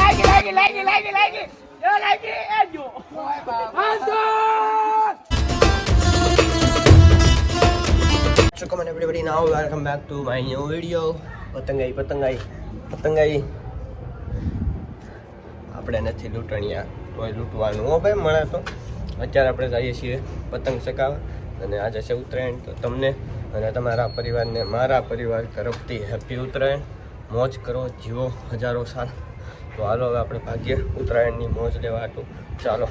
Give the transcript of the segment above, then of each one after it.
લાગી લાગી લાગી લાગી લાગી એ લાગી એ જો So come on everybody? Now, welcome back to my new video. પતંગાઈ પતંગાઈ પતંગાઈ. આપણે નથી લૂંટણિયા, તોય લૂંટવાનું હો ભાઈ, મળે તો. અત્યારે આપણે જઈએ છીએ પતંગ ચકાવવા અને આજે છે ઉત્તરાયણ, તો તમને અને તમારા પરિવારને, મારા પરિવાર તરફથી હેપી ઉત્તરાયણ. મોજ કરો, જીવો હજારો સાલ. તો હાલો હવે આપણે ભાગ્ય ઉત્તરાયણની મોજ લેવા હતું ચાલો.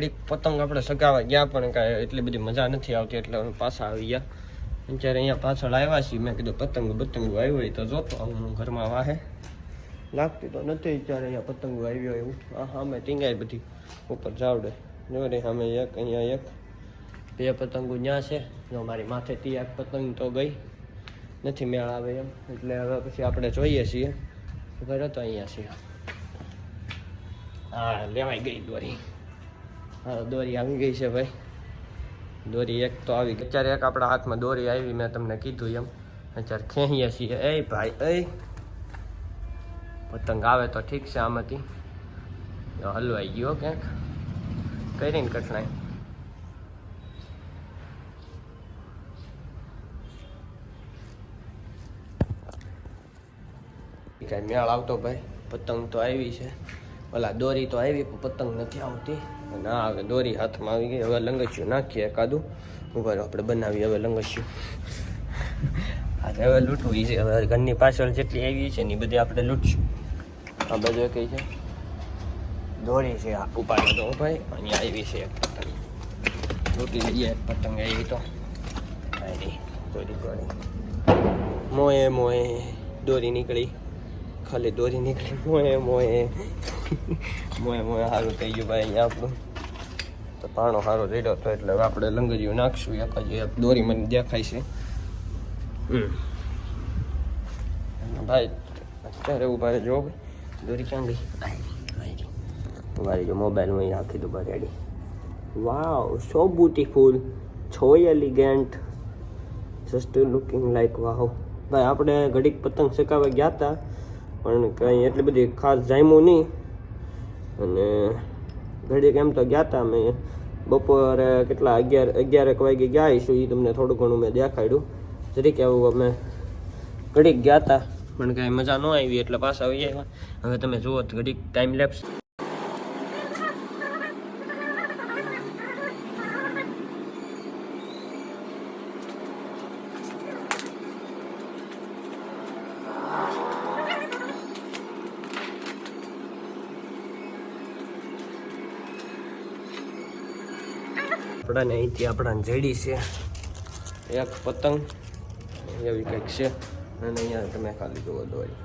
એટલી ઘડી પતંગ આપણે સગાવા ગયા, પણ કાંઈ એટલી બધી મજા નથી આવતી, એટલે અમે પાછા આવી ગયા. અત્યારે અહીંયા પાછળ આવ્યા છીએ, મેં કીધું પતંગ બતંગ આવ્યો હોય તો જોતો હું ઘરમાં વાહે. લાગતી તો નથી અત્યારે અહીંયા પતંગો આવ્યો એવું. આ સામે ટીંગાઈ બધી, ઉપર જાવડે. જો રે સામે એક, અહીંયા એક, બે પતંગો ત્યાં છે. જો મારી માથેથી એક પતંગ તો ગઈ. નથી મેળ આવે એમ. એટલે હવે પછી આપણે જોઈએ છીએ. ખબર હતો અહીંયા છીએ. હા લેવાઈ ગઈ દોરી. દોરી આવી ગઈ છે ભાઈ. દોરી એક તો આવી ગઈ. અત્યારે એક આપણા હાથમાં દોરી આવી, મેં તમને કીધું એમ. અત્યારે ખેંચીએ છીએ. એ ભાઈ, એ. પતંગ આવે તો ઠીક છે આમાંથી. હલવાઈ ગયો ક્યાંક. કરીને કઠણાઈ. કાંઈ મેળ આવતો ભાઈ. પતંગ તો આવી છે. ઓલા દોરી તો આવી પતંગ નથી આવતી. ના હવે દોરી હાથમાં આવી ગઈ. હવે લંગચ્યું નાખીએ એકાદું. ઊભા આપણે બનાવીએ હવે લંગચ્યું આજે હવે લૂંટવું છે. હવે ઘરની પાછળ જેટલી આવી છે ને એ બધી આપણે લૂંટશું. આ બધું કઈ છે. દોરી છે આ ઉપાડો તો ભાઈ. અહીંયા આવી છે એક પતંગ. લૂંટી લઈએ એક પતંગ આવી તો. આવી. દોરી દોરી મોએ મોએ. દોરી નીકળી. ખાલી દોરી નીકળી. મોએ મોએ. મોએ મોએ સારું થઈ ગયું ભાઈ અહીંયા આપણું. તો પાણો સારો જડ્યો હતો એટલે આપણે લંગરીઓ નાખશું. એક હજી એક દોરી મને દેખાય છે. ભાઈ, અત્યારે ઊભા રહેજો દોરી ક્યાં ગઈ? ઊભા રહેજો મોબાઈલમાં અહીં રાખી દઉં રેડી વાવ સો બ્યુટીફુલ છો elegant just looking like wow ભાઈ, આપણે ઘડીક પતંગ ચકાવવા ગયા હતા. પણ કંઈ એટલી બધી ખાસ જામ્યું નહીં. અને ઘડીક એમ તો ગયા હતા અમે. બપોરે કેટલા અગિયાર, અગિયારેક વાગે ગયા આવીશું એ તમને થોડું ઘણું મેં દેખાડ્યું. જરીક એવું અમે ઘડીક ગયા હતા પણ કાંઈ મજા ન આવી, એટલે પાછા આવી હવે તમે જુઓ ઘડીક ટાઈમ લેપ્સ આપણાને અહીંથી આપણાને જેડી છે. એક પતંગ, એવી કંઈક છે. અને અહીંયા તમે ખાલી જુઓ દોરી.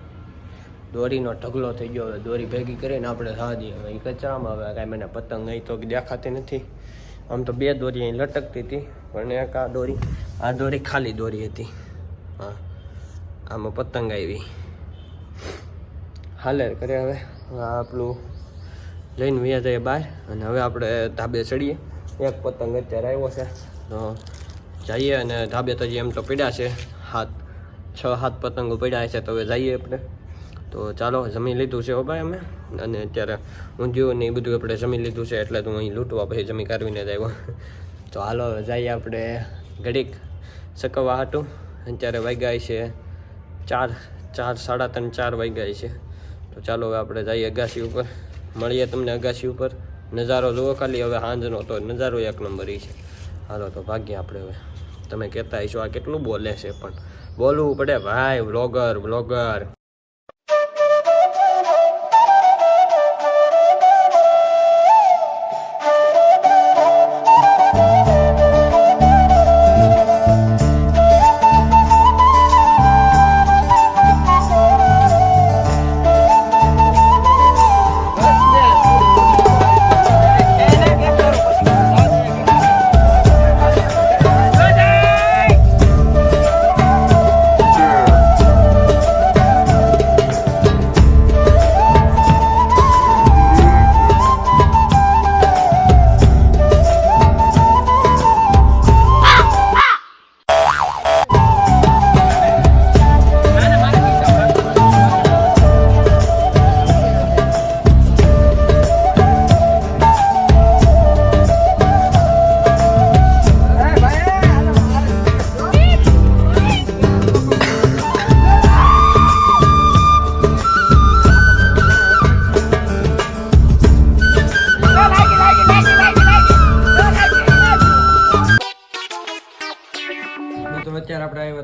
દોરીનો ઢગલો થઈ ગયો. હવે દોરી ભેગી કરીને આપણે સાદી હવે એ કચરામાં હવે કાંઈ મને પતંગ અહીં તો દેખાતી નથી. આમ તો બે દોરી અહીં લટકતી હતી, પણ એક આ દોરી આ દોરી ખાલી દોરી હતી. હા, આમાં પતંગ આવી. હાલે કરે હવે. આપણું જઈને વ્યા જઈએ બહાર. અને હવે આપણે ધાબે ચડીએ. એક પતંગ અત્યારે આવ્યો છે. જઈએ અને ધાબે તો એમ તો પડ્યા છે, હાથ, છ, હાથ પતંગો પડ્યા છે, તો હવે જઈએ આપણે. તો ચાલો, જમી લીધું છે ભાઈ અમે. અને અત્યારે ઊંધિયું ને એ બધું આપણે જમી લીધું છે, એટલે તો અહીં લૂંટવા પછી જમી કાઢવીને જ આવ્યો. તો હાલો જઈએ આપણે ઘડીક સકવવા હાટું. અત્યારે વાગ્યા છે ચાર ચાર, સાડા ત્રણ, ચાર વાગ્યા છે. તો ચાલો, હવે આપણે જઈએ અગાસી ઉપર. મળીએ તમને અગાસી ઉપર. નજારો જુઓ ખાલી, હવે હાંજનો તો નજારો એક નંબર એ છે. હાલો, તો ભાગ્ય આપણે હવે. તમે કહેતા હશો આ કેટલું બોલે છે પણ. બોલવું પડે ભાઈ વ્લોગર વ્લોગર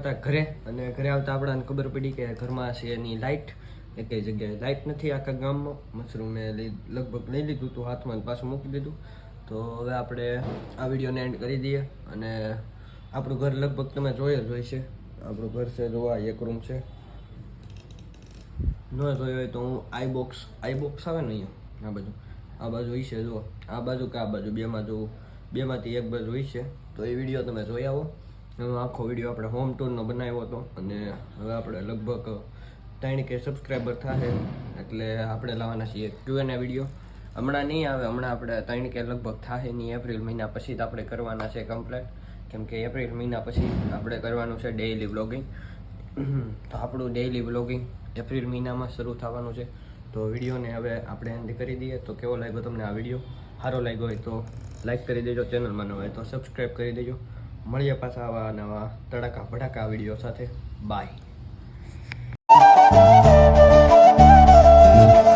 હતા ઘરે અને ઘરે આવતા આપણાને ખબર પડી કે ઘરમાં છે એની લાઇટ એકે જગ્યાએ લાઇટ નથી આખા ગામમાં. મશરૂમે લગભગ લઈ લીધું હતું હાથમાં પાછું મૂકી દીધું. તો હવે આપણે આ વિડીયોને એન્ડ કરી દઈએ અને આપણું ઘર લગભગ તમે જોયો જ હોય છે. આપણું ઘર છે જોવા, એક રૂમ છે. ન જોયો હોય તો હું આઈ બોક્સ આઈ બોક્સ આવે ને અહીંયા, આ બાજુ. આ બાજુ હોય છે, જુઓ. આ બાજુ કે આ બાજુ, બેમાં જોવું બેમાંથી એક બાજુ હોય છે. તો એ વીડિયો તમે જોઈ આવો. એનો આખો વીડિયો આપણે હોમ ટૂરનો બનાવ્યો હતો અને હવે આપણે લગભગ ત્રણ કે સબસ્ક્રાઈબર થશે એટલે આપણે લાવવાના છીએ ક્યુએના વીડિયો હમણાં નહીં આવે, હમણાં આપણે ત્રણ કે લગભગ થાય નહીં એપ્રિલ મહિના પછી જ આપણે કરવાના છે કમ્પ્લેટ કેમ કે એપ્રિલ મહિના પછી આપણે કરવાનું છે ડેઇલી બ્લોગિંગ તો આપણું ડેઇલી બ્લોગિંગ એપ્રિલ મહિનામાં શરૂ થવાનું છે. તો વિડીયોને હવે આપણે એન્ડ કરી દઈએ. તો કેવો લાગ્યો તમને આ વીડિયો સારો લાગ્યો હોય તો લાઈક કરી દેજો ચેનલમાં ન હોય તો સબસ્ક્રાઈબ કરી દેજો. મળીએ પાછા આવા નવા તડાકા ભડાકા વીડિયો સાથે. બાય